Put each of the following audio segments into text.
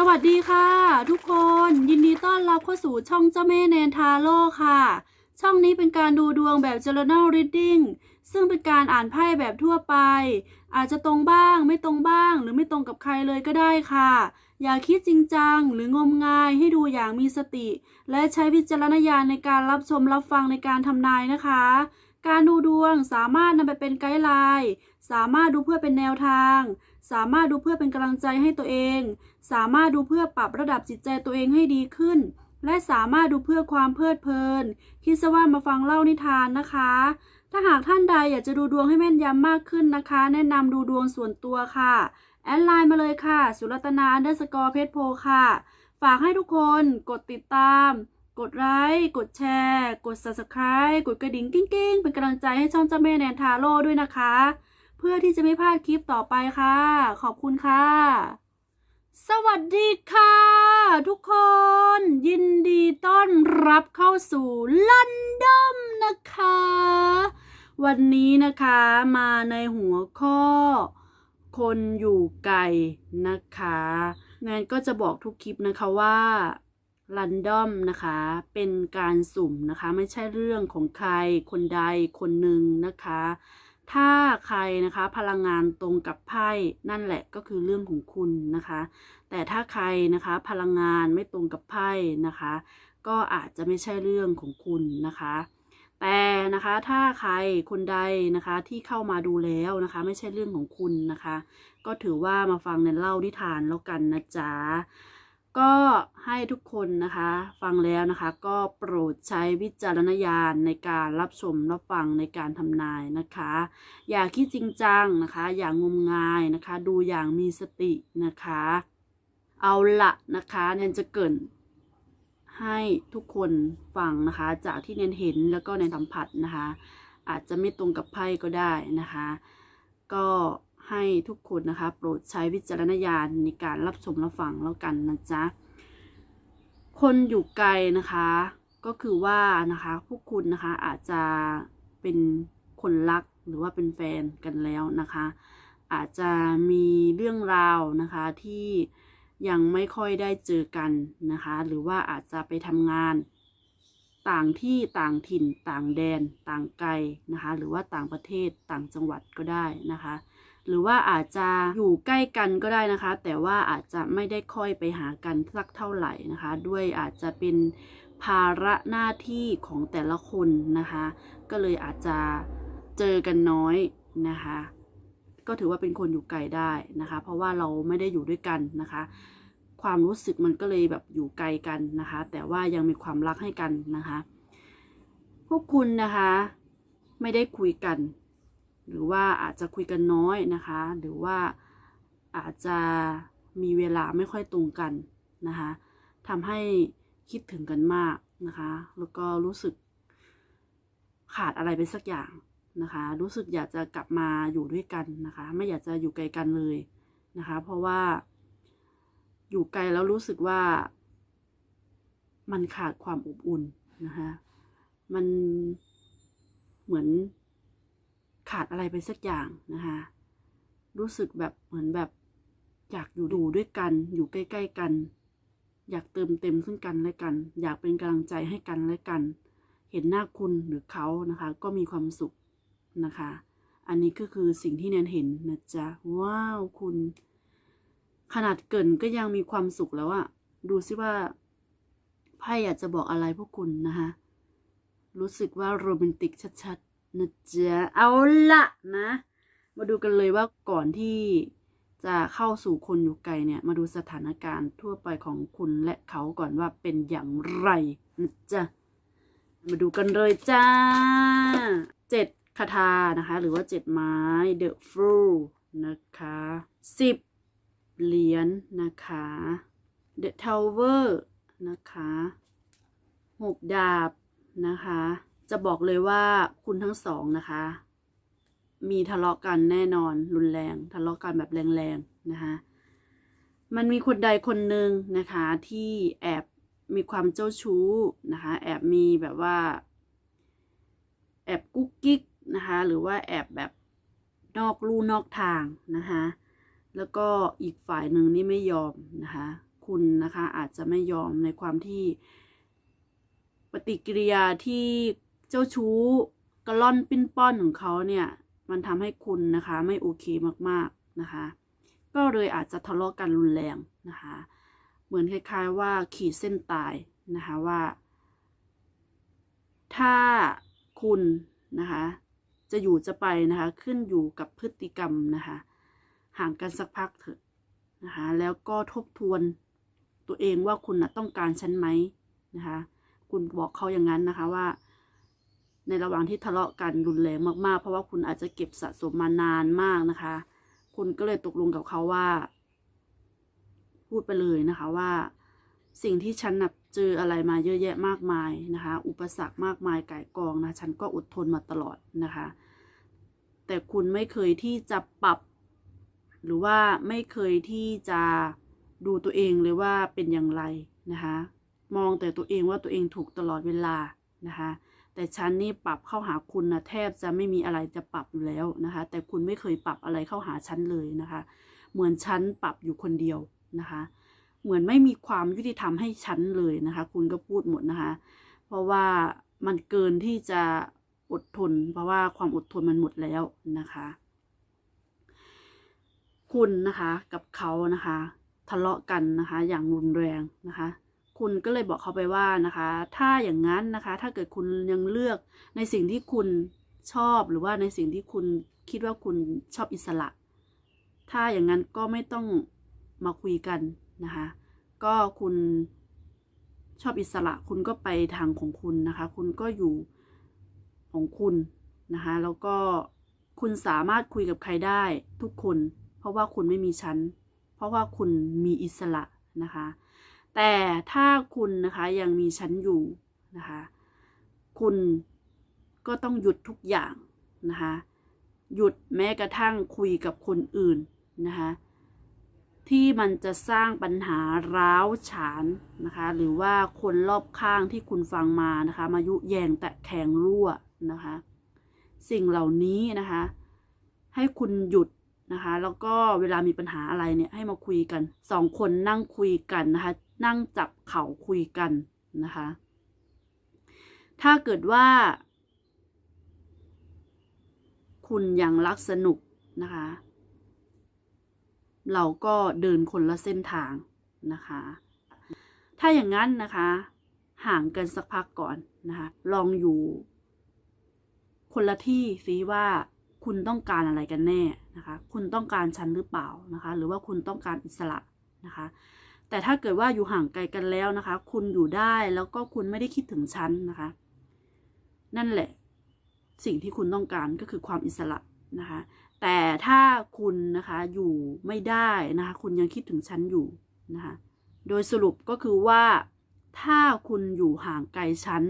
สวัสดีค่ะ ทุกคนยินดีต้อนรับเข้าสู่ช่องเจ้าแม่แนนทาโร่ค่ะ ช่องนี้เป็นการดูดวงแบบ journal reading ซึ่งเป็นการอ่านไพ่แบบทั่วไป อาจจะตรงบ้างไม่ตรงบ้าง หรือไม่ตรงกับใครเลยก็ได้ค่ะ อย่าคิดจริงจัง หรืองมงายให้ดูอย่างมีสติ และใช้วิจารณญาณในการรับชมรับฟังในการทำนายนะคะ การดูดวงสามารถนำไปเป็นไกด์ไลน์สามารถดูเพื่อเป็นแนวทาง สามารถดูเพื่อเป็นกำลังใจให้ตัวเอง สามารถดูเพื่อปรับระดับจิตใจตัวเองให้ดีขึ้น และสามารถดูเพื่อความเพลิดเพลิน คิดซะว่ามาฟังเล่านิทานนะคะ ถ้าหากท่านใดอยากจะดูดวงให้แม่นยำมากขึ้นนะคะ แนะนำดูดวงส่วนตัวค่ะ แอดไลน์มาเลยค่ะ สุรัตนาอันเดอร์สกอร์เพชรโพค่ะ ฝากให้ทุกคนกดติดตาม กดไลค์ กดแชร์ กด subscribe กดกระดิ่งกิ้งๆ เป็นกำลังใจให้ช่องเจ้าแม่แนนทาโร่ด้วยนะคะ เพื่อที่จะไม่พลาดคลิปต่อไปค่ะ ขอบคุณค่ะ สวัสดีค่ะ ทุกคน ยินดีต้อนรับเข้าสู่ลันดอมนะคะ วันนี้นะคะมาในหัวข้อ คนอยู่ไกลนะคะแนนก็จะบอกทุกคลิปนะคะว่าลันดอมนะคะ เป็นการสุ่มนะคะ ไม่ใช่เรื่องของใครคนใดคนหนึ่งนะคะ ถ้าใครนะคะพลังงานตรงกับไพ่นั่นแหละก็คือเรื่องของคุณนะคะ แต่ถ้าใครนะคะพลังงานไม่ตรงกับไพ่นะคะ ก็อาจจะไม่ใช่เรื่องของคุณนะคะแต่นะคะถ้าใครคนใดนะคะที่เข้ามาดูแล้วนะคะ ไม่ใช่เรื่องของคุณนะคะ ก็ถือว่ามาฟังในเล่านิทานแล้วกันนะจ๊ะ ก็ให้ทุกคนนะคะ ฟังแล้วนะคะ ก็โปรดใช้วิจารณญาณในการรับชมรับฟังในการทำนายนะคะ อย่าคิดจริงจังนะคะ อย่างงมงายนะคะ ดูอย่างมีสตินะคะ เอาละนะคะเนนจะเกินให้ทุกคนฟังนะคะ จากที่เนนเห็นแล้วก็ในนสัมผัสนะคะ อาจจะไม่ตรงกับไพ่ก็ได้นะคะ ก็ ให้ทุกคนนะคะ โปรดใช้วิจารณญาณในการรับชมรับฟังแล้วกันนะจ๊ะ คนอยู่ไกลนะคะ ก็คือว่านะคะพวกคุณนะคะอาจจะเป็นคนรักหรือว่าเป็นแฟนกันแล้วนะคะ อาจจะมีเรื่องราวนะคะที่ยังไม่ค่อยได้เจอกันนะคะ หรือว่าอาจจะไปทำงานต่างที่ต่างถิ่นต่างแดน ต่างไกลนะคะ หรือว่าต่างประเทศต่างจังหวัดก็ได้นะคะ หรือว่าอาจจะอยู่ใกล้กันก็ได้นะคะ แต่ว่าอาจจะไม่ได้ค่อยไปหากันสักเท่าไหร่นะคะ ด้วยอาจจะเป็นภาระหน้าที่ของแต่ละคนนะคะ ก็เลยอาจจะเจอกันน้อยนะคะ ก็ถือว่าเป็นคนอยู่ไกลได้นะคะ เพราะว่าเราไม่ได้อยู่ด้วยกันนะคะ ความรู้สึกมันก็เลยแบบอยู่ไกลกันนะคะ แต่ว่ายังมีความรักให้กันนะคะ พวกคุณนะคะ ไม่ได้คุยกัน หรือว่าอาจจะคุยกันน้อยนะคะ หรือว่าอาจจะมีเวลาไม่ค่อยตรงกันนะคะทำให้คิดถึงกันมากนะคะ แล้วก็รู้สึกขาดอะไรไปสักอย่างนะคะ รู้สึกอยากจะกลับมาอยู่ด้วยกันนะคะ ไม่อยากจะอยู่ไกลกันเลยนะคะ เพราะว่าอยู่ไกลแล้วรู้สึกว่ามันขาดความอบอุ่นนะคะ มันเหมือน ขาดอะไรไปสักอย่างนะคะ รู้สึกแบบเหมือนแบบ อยากอยู่ดูด้วยกัน อยู่ใกล้ ๆ กัน อยากเติมเต็มซึ่งกันและกัน อยากเป็นกำลังใจให้กันและกัน เห็นหน้าคุณหรือเขานะคะ ก็มีความสุขนะคะ อันนี้ก็คือสิ่งที่แนนเห็นนะจ๊ะ ว้าวคุณ ขนาดเกินก็ยังมีความสุขแล้วอะดูซิว่าไพ่อยากจะบอกอะไรพวกคุณนะคะ รู้สึกว่าโรแมนติกชัดๆ นะจ๊ะเอาละนะ มาดูกันเลยว่าก่อนที่จะเข้าสู่คนอยู่ไกลเนี่ย มาดูสถานการณ์ทั่วไปของคุณและเขาก่อนว่าเป็นอย่างไรนะจ๊ะมาดูกันเลยจ้าเจ็ดคาถานะคะ หรือว่าเจ็ดไม้ The Fool นะคะสิบเหรียญนะคะ The Tower นะคะหกดาบนะคะ จะบอกเลยว่าคุณทั้งสองนะคะ มีทะเลาะกันแน่นอน รุนแรง ทะเลาะกันแบบแรงๆนะคะ มันมีคนใดคนหนึ่งนะคะ ที่แอบมีความเจ้าชู้นะคะ แอบมีแบบว่า แอบกุ๊กกิ๊กนะคะ หรือว่าแอบแบบนอกลู่นอกทางนะคะ แล้วก็อีกฝ่ายหนึ่งนี่ไม่ยอมนะคะ คุณนะคะอาจจะไม่ยอมในความที่ปฏิกิริยาที่ เจ้าชู้กระล่อนปิ้นป้อนของเขาเนี่ย มันทำให้คุณนะคะ ไม่โอเคมากๆนะคะ ก็เลยอาจจะทะเลาะกันรุนแรงนะคะ เหมือนคล้ายๆว่าขีดเส้นตายนะคะว่า ถ้าคุณนะคะ จะอยู่จะไปนะคะ ขึ้นอยู่กับพฤติกรรมนะคะ ห่างกันสักพักเถอะนะคะ แล้วก็ทบทวนตัวเองว่าคุณนะต้องการฉันไหมนะคะ คุณบอกเขาอย่างนั้นนะคะว่า ในระหว่างที่ทะเลาะกันรุนแรงมากๆ เพราะว่าคุณอาจจะเก็บสะสมมานานมากนะคะ คุณก็เลยตกลงกับเขาว่า พูดไปเลยนะคะว่า สิ่งที่ฉันนับเจออะไรมาเยอะแยะมากมายนะคะ อุปสรรคมากมายก่ายกองนะฉันก็อดทนมาตลอดนะคะ แต่คุณไม่เคยที่จะปรับ หรือว่าไม่เคยที่จะดูตัวเองเลยว่าเป็นอย่างไรนะคะ มองแต่ตัวเองว่าตัวเองถูกตลอดเวลานะคะ แต่ฉันนี่ปรับเข้าหาคุณนะแทบจะไม่มีอะไรจะปรับอยู่แล้วนะคะ แต่คุณไม่เคยปรับอะไรเข้าหาฉันเลยนะคะ เหมือนฉันปรับอยู่คนเดียวนะคะ เหมือนไม่มีความยุติธรรมให้ฉันเลยนะคะ คุณก็พูดหมดนะคะ เพราะว่ามันเกินที่จะอดทน เพราะว่าความอดทนมันหมดแล้วนะคะ คุณนะคะกับเขานะคะ ทะเลาะกันนะคะ อย่างรุนแรงนะคะ คุณก็เลยบอกเขาไปว่านะคะ ถ้าอย่างนั้นนะคะ ถ้าเกิดคุณยังเลือกในสิ่งที่คุณชอบหรือว่าในสิ่งที่คุณคิดว่าคุณชอบอิสระ ถ้าอย่างนั้นก็ไม่ต้องมาคุยกันนะคะ ก็คุณชอบอิสระ คุณก็ไปทางของคุณนะคะ คุณก็อยู่ของคุณนะคะ แล้วก็คุณสามารถคุยกับใครได้ทุกคน เพราะว่าคุณไม่มีชั้น เพราะว่าคุณมีอิสระนะคะ แต่ถ้าคุณนะคะยังมีชั้นอยู่นะคะ คุณก็ต้องหยุดทุกอย่างนะคะ หยุดแม้กระทั่งคุยกับคนอื่นนะคะที่มันจะสร้างปัญหาร้าวฉานนะคะ หรือว่าคนรอบข้างที่คุณฟังมานะคะ มายุแยงแตะแขงรั่วนะคะ สิ่งเหล่านี้นะคะ ให้คุณหยุดนะคะ แล้วก็เวลามีปัญหาอะไรเนี่ยให้มาคุยกันสองคนนั่งคุยกันนะคะ นั่งจับเข่าคุยกันนะคะ ถ้าเกิดว่า คุณยังรักสนุกนะคะ เราก็เดินคนละเส้นทางนะคะ ถ้าอย่างนั้นนะคะ ห่างกันสักพักก่อนนะคะ ลองอยู่ คนละที่ซิว่าคุณต้องการอะไรกันแน่นะคะ คุณต้องการฉันหรือเปล่านะคะ หรือว่าคุณต้องการอิสระนะคะ แต่ถ้าเกิดว่าอยู่ห่างไกลกันแล้วนะคะ คุณอยู่ได้แล้วก็คุณไม่ได้คิดถึงฉันนะคะ นั่นแหละ สิ่งที่คุณต้องการก็คือความอิสระนะคะ แต่ถ้าคุณนะคะอยู่ไม่ได้นะคะ คุณยังคิดถึงฉันอยู่นะคะ โดยสรุปก็คือว่าถ้าคุณอยู่ห่างไกลฉัน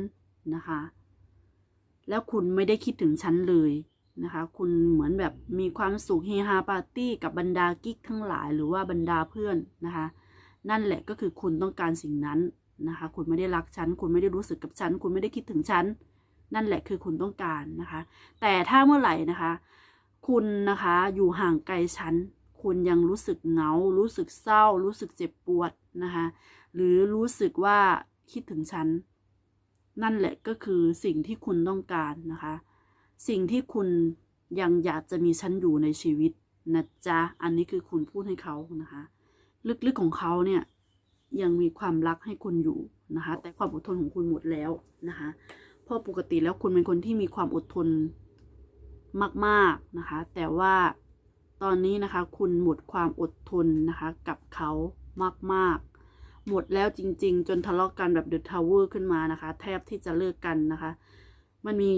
นะคะ แล้วคุณไม่ได้คิดถึงฉันเลยนะคะ คุณเหมือนแบบมีความสุขเฮฮาปาร์ตี้กับบรรดากิ๊กทั้งหลาย หรือว่าบรรดาเพื่อนนะคะ นั่นแหละก็คือคุณต้องการสิ่งนั้นนะคะ คุณไม่ได้รักฉัน คุณไม่ได้รู้สึกกับฉัน คุณไม่ได้คิดถึงฉัน นั่นแหละคือคุณต้องการนะคะ แต่ถ้าเมื่อไหร่นะคะ คุณนะคะอยู่ห่างไกลฉัน คุณยังรู้สึกเหงา รู้สึกเศร้า รู้สึกเจ็บปวดนะคะ หรือรู้สึกว่าคิดถึงฉัน นั่นแหละก็คือสิ่งที่คุณต้องการนะคะ สิ่งที่คุณยังอยากจะมีฉันอยู่ในชีวิตนะจ๊ะ อันนี้คือคุณพูดให้เขานะคะ ลึกๆของเขาเนี่ยยังมีความรักให้คุณอยู่นะคะ แต่ความอดทนของคุณหมดแล้วนะคะเพราะปกติแล้วคุณเป็นคนที่มีความอดทนมาก ๆนะคะ แต่ว่าตอนนี้นะคะ คุณหมดความอดทนนะคะ กับเขามาก ๆ หมดแล้วจริง ๆ จนทะเลาะกันแบบเดอะทาวเวอร์ขึ้นมานะคะ แทบที่จะเลิกกันนะคะ มันมี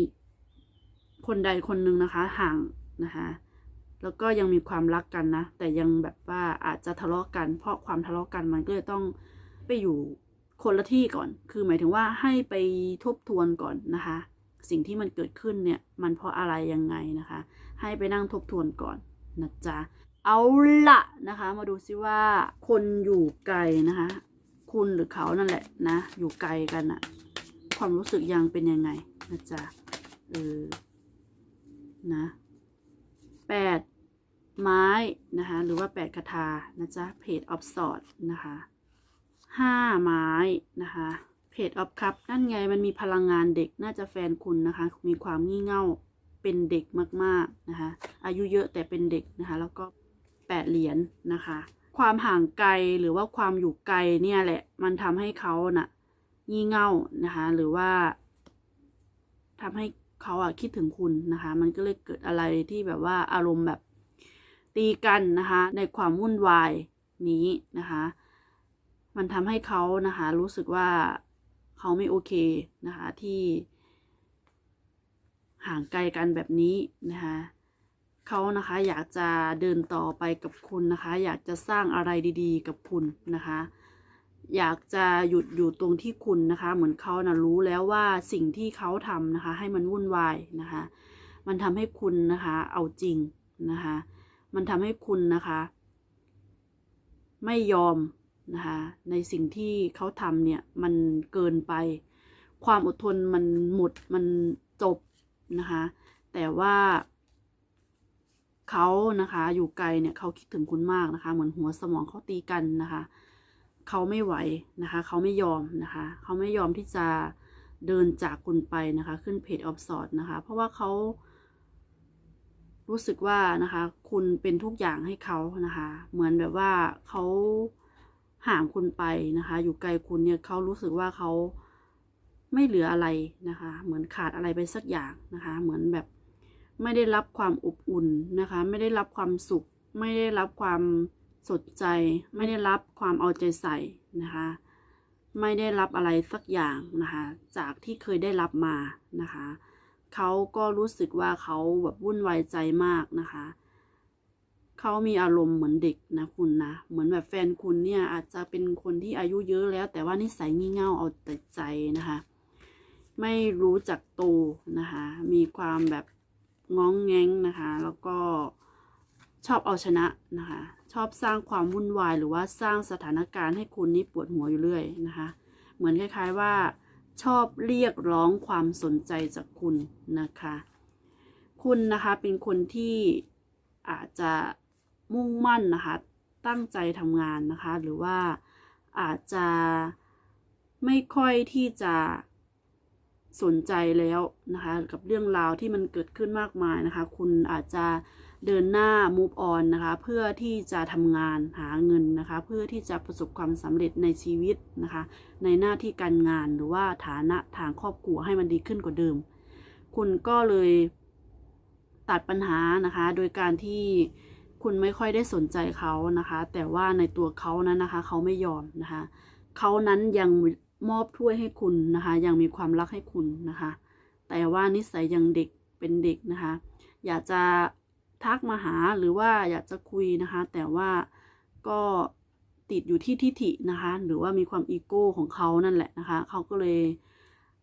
คนใดคนหนึ่งนะคะ ห่างนะคะ แล้วก็ยังมีความรักกันนะ แต่ยังแบบว่าอาจจะทะเลาะกัน เพราะความทะเลาะกันมันก็เลยต้องไปอยู่คนละที่ก่อน คือหมายถึงว่าให้ไปทบทวนก่อนนะคะ สิ่งที่มันเกิดขึ้นเนี่ยมันเพราะอะไรยังไงนะคะ ให้ไปนั่งทบทวนก่อนนะจ๊ะ เอาละนะคะ มาดูซิว่าคนอยู่ไกลนะคะ คุณหรือเขานั่นแหละนะ อยู่ไกลกันอะความรู้สึกยังเป็นยังไงนะจ๊ะ เออ นะแปด ไม้นะคะ หรือว่าแปดคาถานะจ๊ะเพจออฟสอดนะคะห้าไม้นะคะเพจออฟคัพนั่นไงมันมีพลังงานเด็กน่าจะแฟนคุณนะคะ มีความงี่เง่าเป็นเด็กมากๆนะคะ อายุเยอะแต่เป็นเด็กนะคะ แล้วก็แปดเหรียญนะคะ ความห่างไกลหรือว่าความอยู่ไกลเนี่ยแหละ มันทำให้เขาน่ะงี่เง่านะคะ หรือว่าทำให้เขาอะคิดถึงคุณนะคะ มันก็เลยเกิดอะไรที่แบบว่าอารมณ์แบบ ตีกันนะคะในความวุ่นวายนี้นะคะ มันทำให้เขานะคะรู้สึกว่าเขาไม่โอเคนะคะที่ห่างไกลกันแบบนี้นะคะเขานะคะอยากจะเดินต่อไปกับคุณนะคะ อยากจะสร้างอะไรดีๆ กับคุณนะคะ อยากจะหยุดอยู่ตรงที่คุณนะคะ เหมือนเขานะรู้แล้วว่าสิ่งที่เขาทำนะคะ ให้มันวุ่นวายนะคะ มันทำให้คุณนะคะ เอาจริงนะคะ มันทำให้คุณนะคะ ไม่ยอมนะคะในสิ่งที่เขาทำเนี่ยมันเกินไป ความอดทนมันหมดมันจบนะคะแต่ว่าเขานะคะอยู่ไกลเนี่ยเขาคิดถึงคุณมากนะคะ เหมือนหัวสมองเขาตีกันนะคะเขาไม่ไหวนะคะเขาไม่ยอมนะคะเขาไม่ยอมที่จะเดินจากคุณไปนะคะ ขึ้นเพจออฟสอดนะคะ เพราะว่าเขา รู้สึกว่านะคะ คุณเป็นทุกอย่างให้เขานะคะ เหมือนแบบว่าเขาห่างคุณไปนะคะ อยู่ไกลคุณเนี่ยเขารู้สึกว่าเขาไม่เหลืออะไรนะคะ เหมือนขาดอะไรไปสักอย่างนะคะ เหมือนแบบไม่ได้รับความอบอุ่นนะคะ ไม่ได้รับความสุข ไม่ได้รับความสดใจ ไม่ได้รับความเอาใจใส่นะคะ ไม่ได้รับอะไรสักอย่างนะคะ จากที่เคยได้รับมานะคะ เขาก็รู้สึกว่าเขาแบบวุ่นวายใจมากนะคะ เขามีอารมณ์เหมือนเด็กนะคุณนะ เหมือนแบบแฟนคุณเนี่ยอาจจะเป็นคนที่อายุเยอะแล้ว แต่ว่านิสัยงี่เง่าเอาแต่ใจนะคะ ไม่รู้จักโตนะคะ มีความแบบง้องแง้งนะคะ แล้วก็ชอบเอาชนะนะคะ ชอบสร้างความวุ่นวายหรือว่าสร้างสถานการณ์ให้คุณนี่ปวดหัวอยู่เรื่อยนะคะ เหมือนคล้าย ๆว่า ชอบเรียกร้องความสนใจจากคุณนะคะ คุณนะคะเป็นคนที่อาจจะมุ่งมั่นนะคะ ตั้งใจทำงานนะคะ หรือว่าอาจจะไม่ค่อยที่จะสนใจแล้วนะคะ กับเรื่องราวที่มันเกิดขึ้นมากมายนะคะ คุณอาจจะ เดินหน้า move on นะคะ เพื่อที่จะทำงานหาเงินนะคะ เพื่อที่จะประสบความสำเร็จในชีวิตนะคะ ในหน้าที่การงานหรือว่าฐานะทางครอบครัวให้มันดีขึ้นกว่าเดิม คุณก็เลยตัดปัญหานะคะ โดยการที่คุณไม่ค่อยได้สนใจเขานะคะ แต่ว่าในตัวเขานั้นนะคะ เขาไม่ยอมนะคะ เขานั้นยังมอบถ้วยให้คุณนะคะ ยังมีความรักให้คุณนะคะ แต่ว่านิสัยยังเด็กเป็นเด็กนะคะ อยากจะ ทักมาหาหรือว่าอยากจะคุยนะคะ แต่ว่าก็ติดอยู่ที่ทิฐินะคะ หรือว่ามีความอีโก้ของเขานั่นแหละนะคะ เขาก็เลย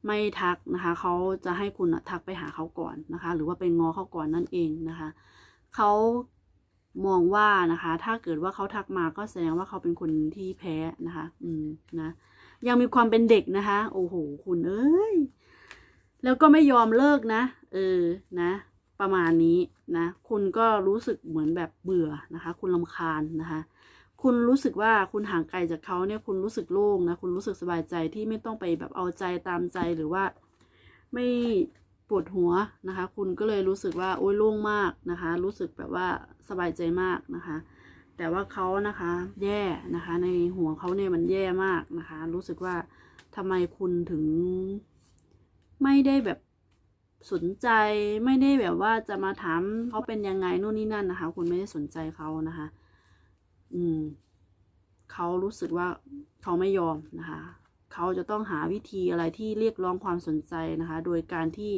ไม่ทักนะคะ เขาจะให้คุณทักไปหาเขาก่อนนะคะ หรือว่าไปงอเขาก่อนนั่นเองนะคะ เขามองว่านะคะ ถ้าเกิดว่าเขาทักมาก็แสดงว่าเขาเป็นคนที่แพ้นะคะ อืมนะ ยังมีความเป็นเด็กนะคะ โอ้โห คุณเอ้ย แล้วก็ไม่ยอมเลิกนะ เออ นะ ประมาณนี้นะ คุณก็รู้สึกเหมือนแบบเบื่อนะคะ คุณลำคาญนะคะ คุณรู้สึกว่าคุณห่างไกลจากเขาเนี่ย คุณรู้สึกโล่งนะ คุณรู้สึกสบายใจที่ไม่ต้องไปแบบเอาใจตามใจหรือว่าไม่ปวดหัวนะคะ คุณก็เลยรู้สึกว่าโอ้ยโล่งมากนะคะ รู้สึกแบบว่าสบายใจมากนะคะ แต่ว่าเขานะคะ แย่นะคะ ในหัวเขาเนี่ยมันแย่มากนะคะ รู้สึกว่าทำไมคุณถึงไม่ได้แบบ สนใจไม่ได้แบบว่าจะมาถามเขาเป็นยังไงนู่นนี่นั่นนะคะ คุณไม่ได้สนใจเขานะคะ อืมเขารู้สึกว่าเขาไม่ยอมนะคะ เขาจะต้องหาวิธีอะไรที่เรียกร้องความสนใจนะคะ โดยการที่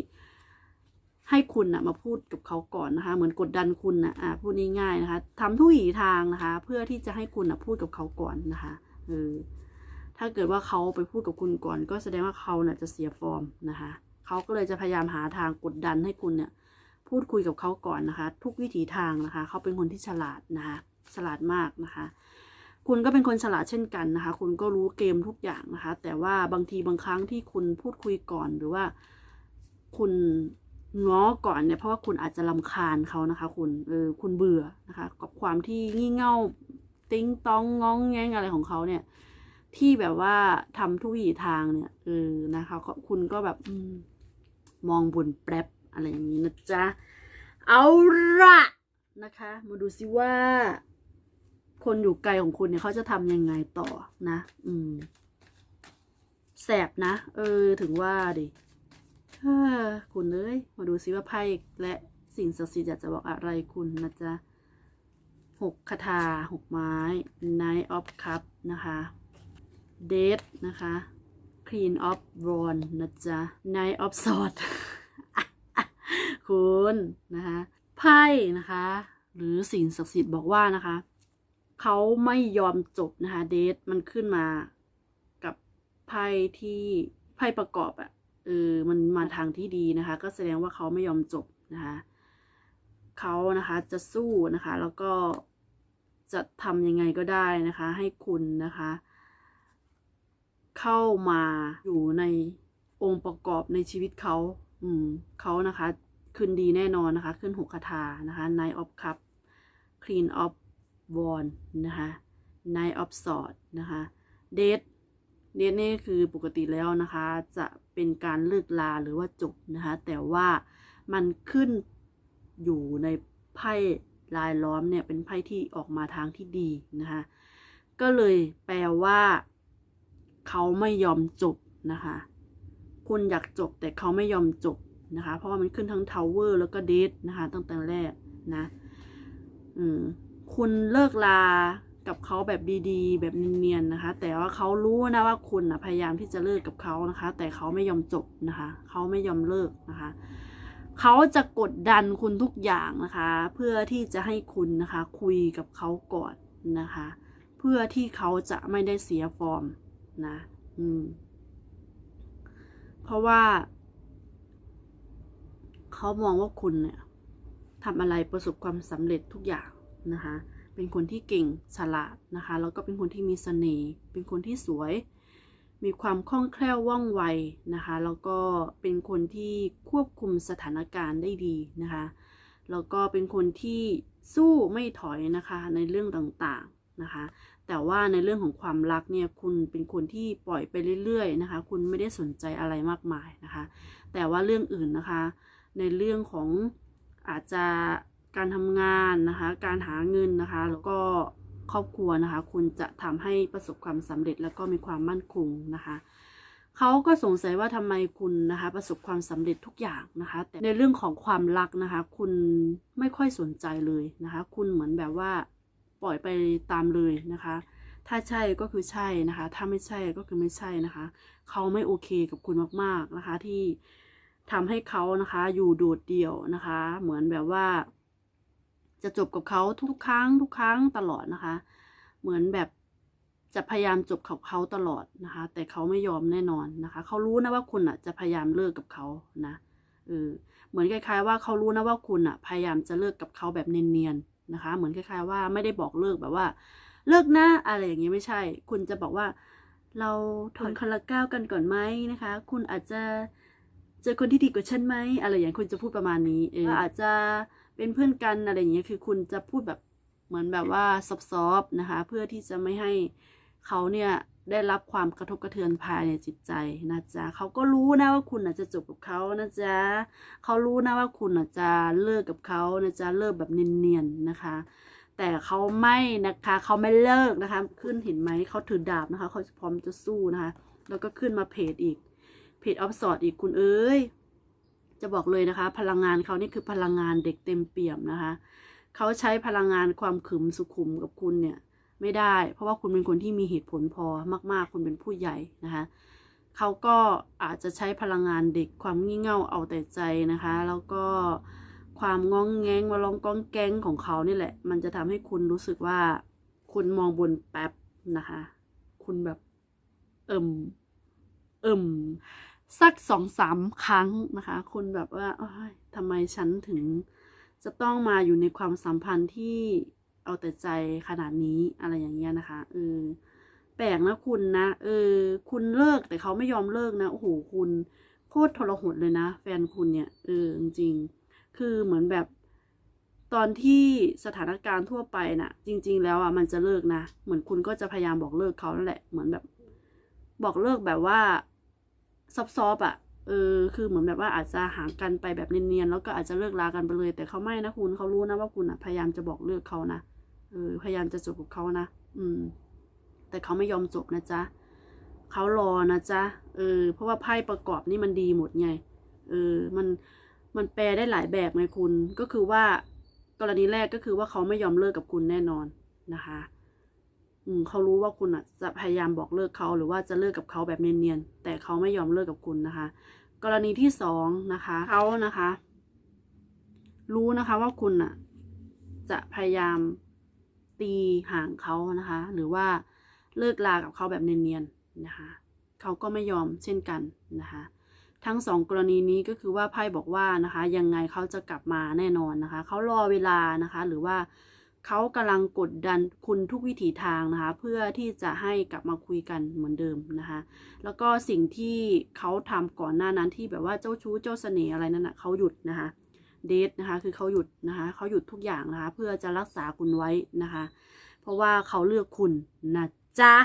ให้คุณนะมาพูดกับเขาก่อนนะคะ เหมือนกดดันคุณนะอ่าพูดง่ายๆนะคะทำทุกวิถีทางนะคะ เพื่อที่จะให้คุณนะพูดกับเขาก่อนนะคะเออถ้าเกิดว่าเขาไปพูดกับคุณก่อน ก็แสดงว่าเขาน่ะจะเสียฟอร์มนะคะ เขาก็เลยจะพยายามหาทางกดดันให้คุณเนี่ย พูดคุยกับเขาก่อนนะคะ ทุกวิถีทางนะคะ เขาเป็นคนที่ฉลาดนะคะ ฉลาดมากนะคะ คุณก็เป็นคนฉลาดเช่นกันนะคะ คุณก็รู้เกมทุกอย่างนะคะ แต่ว่าบางทีบางครั้งที่คุณพูดคุยก่อนหรือว่า คุณง้อก่อนเนี่ยเพราะว่าคุณอาจจะลำคาญเขานะคะ คุณเออคุณเบื่อนะคะ กับความที่งี่เง่าติ้งต้องง้องแงงอะไรของเขาเนี่ย ที่แบบว่าทำทุกวิถีทางเนี่ยเออนะคะคุณก็แบบอ มองบนแป๊บอะไรอย่างนี้นะจ๊ะ เอาละนะคะ มาดูซิว่า คนอยู่ไกลของคุณเนี่ยเขาจะทำยังไงต่อนะ อืมแสบนะ เออ ถึงว่าดิคุณเอ้ย มาดูซิว่าไพ่และสิ่งศักดิ์สิทธิ์อยากจะบอกอะไรคุณนะจ๊ะหกคาถาหกไม้ Knight of Cup นะคะ Death นะคะ Queen of w a n นะจ๊ะ Knight of Swords คุณนะคะไพ่นะคะ หรือสิ่งศักดิ์สิทธิ์บอกว่านะคะเขาไม่ยอมจบนะคะ เดทมันขึ้นมากับไพ่ที่ไพ่ประกอบอะเออมันมาทางที่ดีนะคะ ก็แสดงว่าเขาไม่ยอมจบนะคะเขานะคะจะสู้นะคะ แล้วก็จะทำยังไงก็ได้นะคะ ให้คุณนะคะ เข้ามาอยู่ในองค์ประกอบในชีวิตเขา อืมเขานะคะคืนดีแน่นอนนะคะ ขึ้นหกคาถานะคะ Night of Cup Queen of Wand นะคะ Night of Sword นะคะ Death Death นี่คือปกติแล้วนะคะ จะเป็นการเลิกลาหรือว่าจบนะคะ แต่ว่ามันขึ้นอยู่ในไพ่ลายล้อมเนี่ยเป็นไพ่ที่ออกมาทางที่ดีนะคะ ก็เลยแปลว่า เขาไม่ยอมจบนะคะ คุณอยากจบแต่เขาไม่ยอมจบนะคะ เพราะว่ามันขึ้นทั้งทาวเวอร์แล้วก็เดทนะคะ ตั้งแต่แรกนะอืมคุณเลิกลากับเขาแบบดีๆ แบบเนียนๆนะคะ แต่ว่าเขารู้นะว่าคุณนะพยายามที่จะเลิกกับเขานะคะ แต่เขาไม่ยอมจบนะคะ เขาไม่ยอมเลิกนะคะเขาจะกดดันคุณทุกอย่างนะคะ เพื่อที่จะให้คุณนะคะ คุยกับเขาก่อนนะคะ เพื่อที่เขาจะไม่ได้เสียฟอร์ม นะ อืม เพราะว่า เขามองว่าคุณเนี่ยทำอะไรประสบความสำเร็จทุกอย่างนะคะ เป็นคนที่เก่งฉลาดนะคะ แล้วก็เป็นคนที่มีเสน่ห์ เป็นคนที่สวย มีความคล่องแคล่วว่องไวนะคะ แล้วก็เป็นคนที่ควบคุมสถานการณ์ได้ดีนะคะ แล้วก็เป็นคนที่สู้ไม่ถอยนะคะในเรื่องต่างๆนะคะ แต่ว่าในเรื่องของความรักเนี่ยคุณเป็นคนที่ปล่อยไปเรื่อยๆนะคะ คุณไม่ได้สนใจอะไรมากมายนะคะ แต่ว่าเรื่องอื่นนะคะ ในเรื่องของอาจจะการทำงานนะคะ การหาเงินนะคะ แล้วก็ครอบครัวนะคะ คุณจะทำให้ประสบความสำเร็จแล้วก็มีความมั่นคงนะคะเขาก็สงสัยว่าทำไมคุณนะคะ ประสบความสำเร็จทุกอย่างนะคะ แต่ในเรื่องของความรักนะคะ คุณไม่ค่อยสนใจเลยนะคะ คุณเหมือนแบบว่า ปล่อยไปตามเลยนะคะ ถ้าใช่ก็คือใช่นะคะ ถ้าไม่ใช่ก็คือไม่ใช่นะคะ เขาไม่โอเคกับคุณมากๆนะคะ ที่ทำให้เขานะคะอยู่โดดเดี่ยวนะคะ เหมือนแบบว่า จะจบกับเขาทุกครั้งทุกครั้งตลอดนะคะ เหมือนแบบจะพยายามจบกับเขาตลอดนะคะ แต่เขาไม่ยอมแน่นอนนะคะ เขารู้นะว่าคุณอะจะพยายามเลิกกับเขานะเออเหมือนคล้ายๆว่าเขารู้นะว่าคุณอะ พยายามจะเลิกกับเขาแบบเนียนๆ นะคะ เหมือนคล้ายๆว่าไม่ได้บอกเลิกแบบว่า เลิกนะอะไรอย่างเงี้ยไม่ใช่ คุณจะบอกว่า เราทนคนละก้าวกันก่อนไหมนะคะ คุณอาจจะเจอคนที่ดีกว่าฉันไหมอะไรอย่างคุณจะพูดประมาณนี้เอออาจจะเป็นเพื่อนกันอะไรอย่างเงี้ยคือคุณจะพูดแบบเหมือนแบบว่าซอฟๆนะคะ เพื่อที่จะไม่ให้เขาเนี่ย ได้รับความกระทบกระเทือนภายในจิตใจนะจ๊ะเขาก็รู้นะว่าคุณอาจจะจบกับเขานะจ๊ะเขารู้นะว่าคุณอาจจะเลิกกับเขานะจ๊ะเลิกแบบเนียนๆนะคะ แต่เขาไม่นะคะเขาไม่เลิกนะคะ ขึ้นเห็นไหมเขาถือดาบนะคะเขาพร้อมจะสู้นะคะ แล้วก็ขึ้นมาเพจอีกเพจออฟสอดอีกคุณเอ้ยจะบอกเลยนะคะ พลังงานเขานี่คือพลังงานเด็กเต็มเปี่ยมนะคะเขาใช้พลังงานความขึมสุขุมกับคุณเนี่ย ไม่ได้ เพราะว่าคุณเป็นคนที่มีเหตุผลพอมาก ๆ คุณเป็นผู้ใหญ่นะคะเขาก็อาจจะใช้พลังงานเด็กความงี่เง่าเอาแต่ใจนะคะ แล้วก็ความงองแงงมาลองก้องแกงของเขานี่แหละ มันจะทำให้คุณรู้สึกว่า คุณมองบนแป๊บนะคะ คุณแบบเอิ่มเอิ่มสักสองสามครั้งนะคะ คุณแบบว่าทำไมฉันถึงจะต้องมาอยู่ในความสัมพันธ์ที่ เอาแต่ใจขนาดนี้อะไรอย่างเงี้ยนะคะเออแปลกนะคุณนะเออ คุณเลิกแต่เขาไม่ยอมเลิกนะโอ้โหคุณโคตรทรหดเลยนะ แฟนคุณเนี่ยเออจริงๆคือเหมือนแบบตอนที่สถานการณ์ทั่วไปน่ะ จริง ๆ แล้วอะมันจะเลิกนะ เหมือนคุณก็จะพยายามบอกเลิกเขานั่นแหละ เหมือนแบบ บอกเลิกแบบว่าซอฟๆอะ เออคือเหมือนแบบว่าอาจจะห่างกันไปแบบเนียนๆแล้วก็อาจจะเลิกลากันไปเลย แต่เขาไม่นะคุณเขารู้นะว่าคุณอะพยายามจะบอกเลิกเขานะเออพยายามจะจบกับเขานะอืม แต่เขาไม่ยอมจบนะจ๊ะเขารอนะจ๊ะเออ เพราะว่าไพ่ประกอบนี่มันดีหมดไงเออมันมันแปลได้หลายแบบไงคุณก็คือว่ากรณีแรกก็คือว่าเขาไม่ยอมเลิกกับคุณแน่นอนนะคะอืมเขารู้ว่าคุณอะจะพยายามบอกเลิกเขาหรือว่าจะเลิกกับเขาแบบเนียนๆแต่เขาไม่ยอมเลิกกับคุณนะคะ กรณีที่สองนะคะเขานะคะ รู้นะคะว่าคุณอะจะพยายามตีห่างเขานะคะ หรือว่าเลิกลากับเขาแบบเนียนๆนะคะเขาก็ไม่ยอมเช่นกันนะคะทั้งสองกรณีนี้ก็คือว่าไพ่บอกว่านะคะ ยังไงเขาจะกลับมาแน่นอนนะคะเขารอเวลานะคะ หรือว่า เขากำลังกดดันคุณทุกวิถีทางนะคะ เพื่อที่จะให้กลับมาคุยกันเหมือนเดิมนะคะ แล้วก็สิ่งที่เขาทำก่อนหน้านั้นที่แบบว่าเจ้าชู้เจ้าเสน่ห์อะไรนั่นนะเขาหยุดนะคะเดทนะคะ คือเขาหยุดนะคะเขาหยุดทุกอย่างนะคะ เพื่อจะรักษาคุณไว้นะคะ เพราะว่าเขาเลือกคุณนะจ๊ะ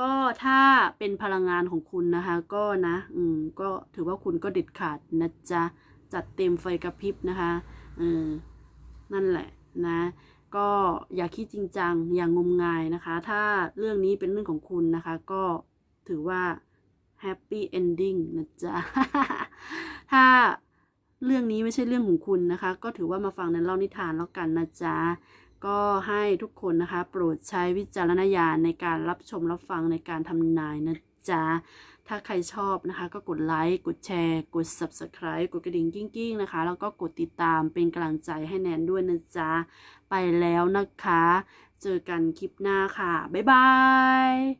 ก็ถ้าเป็นพลังงานของคุณนะคะ ก็นะอืมก็ถือว่าคุณก็เด็ดขาดนะจ๊ะจัดเต็มไฟกระพริบนะคะเออนั่นแหละนะ ก็อย่าคิดจริงจัง อย่างงมงายนะคะ ถ้าเรื่องนี้เป็นเรื่องของคุณนะคะ ก็ถือว่าแฮปปี้เอนดิ้งนะจ๊ะ ถ้าเรื่องนี้ไม่ใช่เรื่องของคุณนะคะ ก็ถือว่ามาฟังในเล่านิทานแล้วกันนะจ๊ะ ก็ให้ทุกคนนะคะ โปรดใช้วิจารณญาณในการรับชมรับฟังในการทำนายนะจ๊ะ ถ้าใครชอบนะคะ ก็กดไลค์ กดแชร์ กด subscribe กดกระดิ่งกิ้งๆนะคะ แล้วก็กดติดตามเป็นกำลังใจให้แนนด้วยนะจ๊ะ ไปแล้วนะคะ เจอกันคลิปหน้าค่ะ บ๊ายบาย